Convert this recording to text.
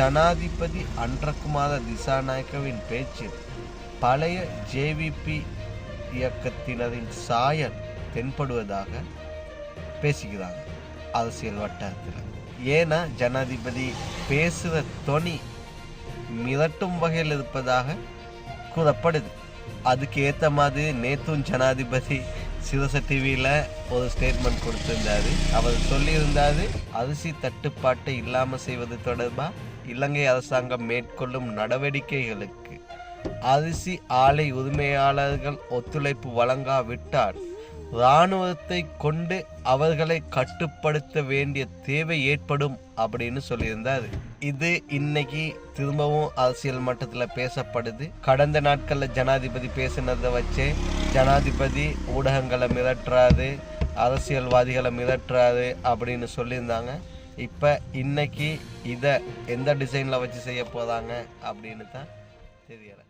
ஜனாதிபதி அன்றகுமார திசாநாயக்கவின் பேச்சில் பழைய ஜேவிபி இயக்கத்தினரின் சாயல் தென்படுவதாக பேசுகிறாங்க அரசியல் வட்டாரத்தில். ஏன்னா ஜனாதிபதி பேசுகிற தொனி மிரட்டும் வகையில் இருப்பதாக கூறப்படுது. அதுக்கு ஏற்ற மாதிரி நேத்தும் ஜனாதிபதி சிவச டிவியில் ஒரு ஸ்டேட்மெண்ட் கொடுத்திருந்தாரு. அவர் சொல்லியிருந்தாரு அரிசி தட்டுப்பாட்டை இல்லாமல் செய்வது தொடர்பாக இலங்கை அரசாங்கம் மேற்கொள்ளும் நடவடிக்கைகளுக்கு அரிசி ஆலை உரிமையாளர்கள் ஒத்துழைப்பு வழங்காவிட்டால் இராணுவத்தை கொண்டு அவர்களை கட்டுப்படுத்த வேண்டிய தேவை ஏற்படும் அப்படின்னு சொல்லியிருந்தார். இது இன்னைக்கு திரும்பவும் அரசியல் மட்டத்தில் பேசப்படுது. கடந்த நாட்களில் ஜனாதிபதி பேசினதை வச்சே ஜனாதிபதி ஊடகங்களை மிரட்டுறாரு அரசியல்வாதிகளை மிரட்டுறாரு அப்படின்னு சொல்லியிருந்தாங்க. இப்போ இன்னைக்கு இதை எந்த டிசைனில் வச்சு செய்ய போகிறாங்க அப்படின்னு தான் தெரியலை.